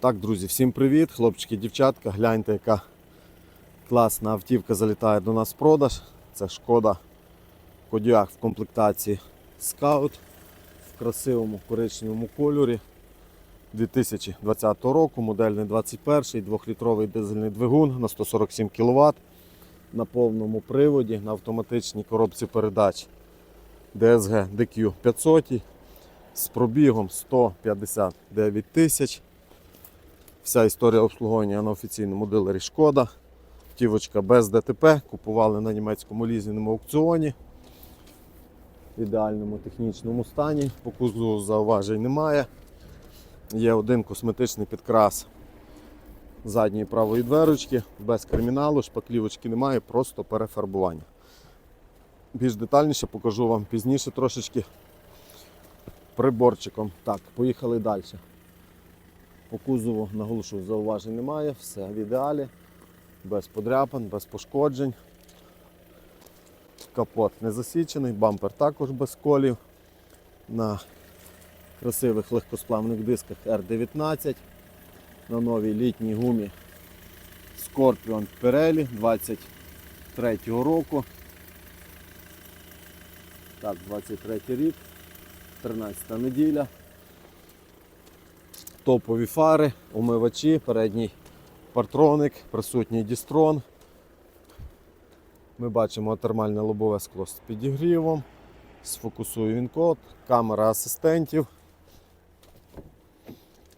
Так, друзі, всім привіт, хлопчики, дівчатка. Гляньте, яка класна автівка залітає до нас в продаж. Це шкода Кодіак в комплектації Scout в красивому коричневому кольорі 2020 року, модельний 21 2-літровий дизельний двигун на 147 кВт на повному приводі на автоматичній коробці передач DSG DQ 500 з пробігом 159 тисяч. Вся історія обслуговування на офіційному дилері Шкода. Тівочка без ДТП. Купували на німецькому лізіному аукціоні. В ідеальному технічному стані. По кузову зауважень немає. Є один косметичний підкрас задньої правої дверочки, без криміналу, шпаклівочки немає, просто перефарбування. Більш детальніше покажу вам пізніше трошечки приборчиком. Так, поїхали далі. По кузову наголошую, зауважень немає, все в ідеалі, без подряпин, без пошкоджень. Капот не засічений, бампер також без колів. На красивих легкосплавних дисках R19. На новій літній гумі Scorpion Pirelli 23 року. Так, 23 рік, 13 неділя топові фари, умивачі, передній партроник, присутній дістрон. Ми бачимо термальне лобове скло з підігрівом, сфокусую він код, камера асистентів,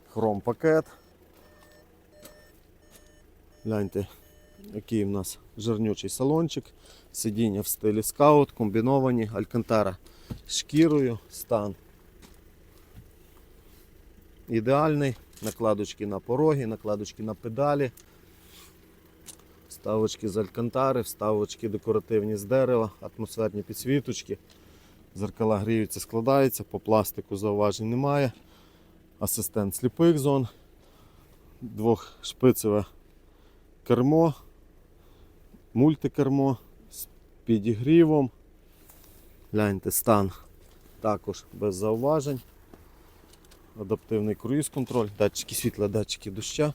хром пакет. Гляньте, який в нас жирнючий салончик, сидіння в стилі скаут, комбіновані, алькантара шкірою, стан ідеальний. Накладочки на пороги, накладочки на педалі, вставочки з алькантари, вставочки декоративні з дерева, атмосферні підсвіточки. Зеркала гріються, складаються, по пластику зауважень немає. Асистент сліпих зон, двохшпицеве кермо, мультикермо з підігрівом. Гляньте, стан також без зауважень адаптивний круїз-контроль, датчики світла, датчики доща.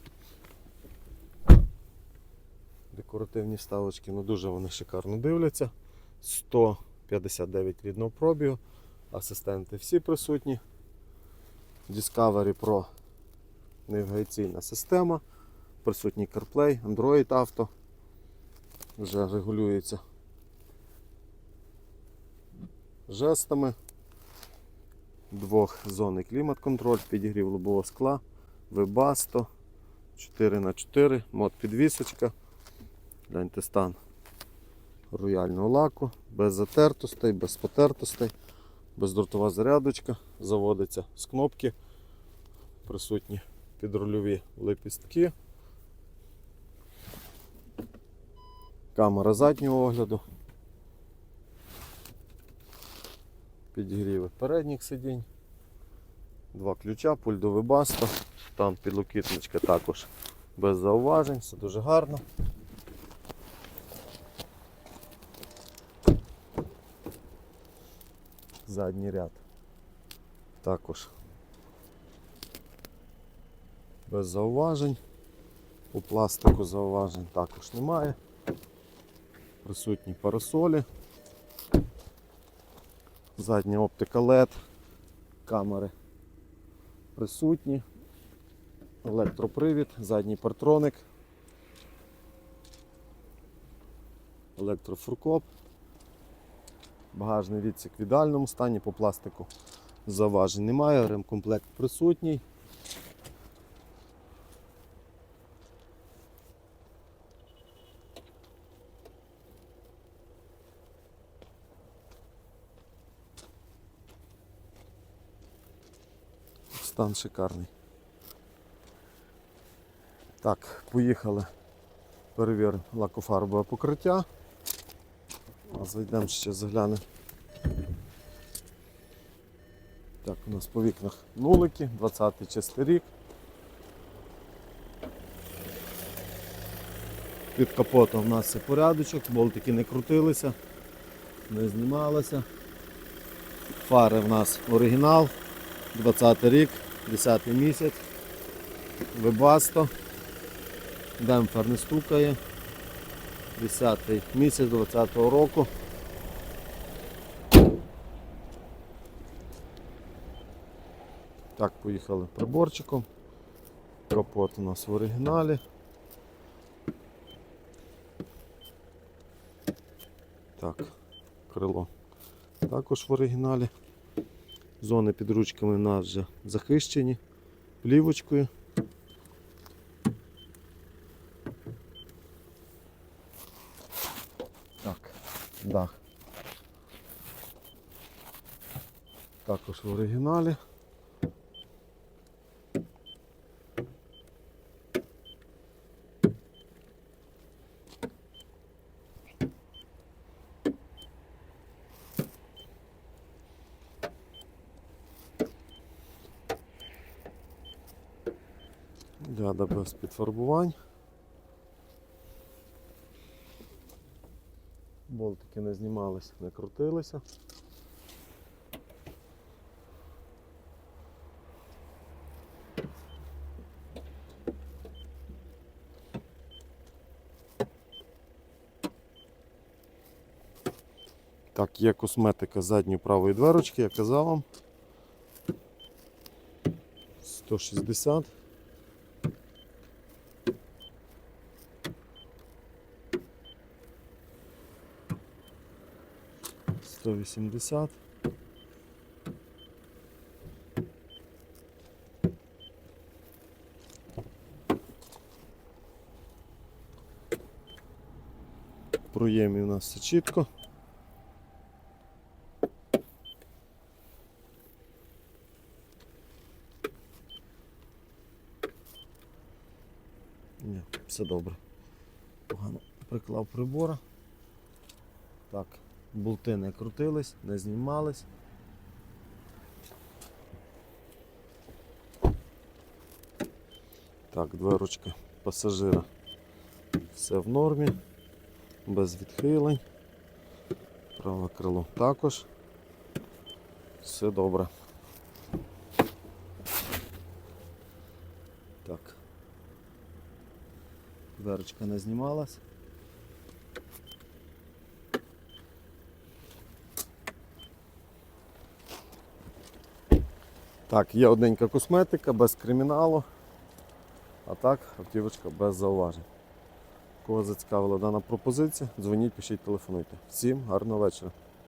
Декоративні ставочки, ну дуже вони шикарно дивляться. 159 рідного пробігу, асистенти всі присутні. Discovery Pro навігаційна система, присутній CarPlay, Android Auto. Вже регулюється жестами двохзонний клімат-контроль, підігрів лобового скла, Webasto 4х4, мод підвісочка, гляньте стан рояльного лаку, без затертостей, без потертостей, бездротова зарядочка, заводиться з кнопки, присутні підрульові лепістки, камера заднього огляду. Підігріви передніх сидінь, два ключа, пульт до там підлокітничка також без зауважень, все дуже гарно. Задній ряд також без зауважень, у пластику зауважень також немає. Присутні парасолі. Задня оптика LED, камери присутні, електропривід, задній партроник, електрофуркоп, багажний відсік в ідеальному стані, по пластику заважень немає, ремкомплект присутній. Стан шикарний. Так, поїхали. Перевіримо лакофарбове покриття. А зайдемо ще заглянемо. Так, у нас по вікнах нулики, 20-й чистий рік. Під капотом у нас все порядочок, болтики не крутилися, не знімалися. Фари в нас оригінал, 20 рік, 10 місяць. Вебасто. Демпфер не стукає. 10 місяць 20-го року. Так, поїхали приборчиком. Капот у нас в оригіналі. Так, крило також в оригіналі. Зони під ручками у нас вже захищені плівочкою. Так, дах. Також в оригіналі. Ляда без підфарбувань. Болтики не знімались, не крутилися. Так, є косметика задньої правої дверочки, я казав вам. 160. Сто вісімдесят. В проємі у нас все чітко. Ні, все добре. Погано приклав прибора. Так, болти не крутились, не знімались. Так, дверочка пасажира. Все в нормі, без відхилень. Праве крило також. Все добре. Так. Дверочка не знімалась. Так, є одненька косметика, без криміналу. А так, автівочка без зауважень. Кого зацікавила дана пропозиція, дзвоніть, пишіть, телефонуйте. Всім гарного вечора.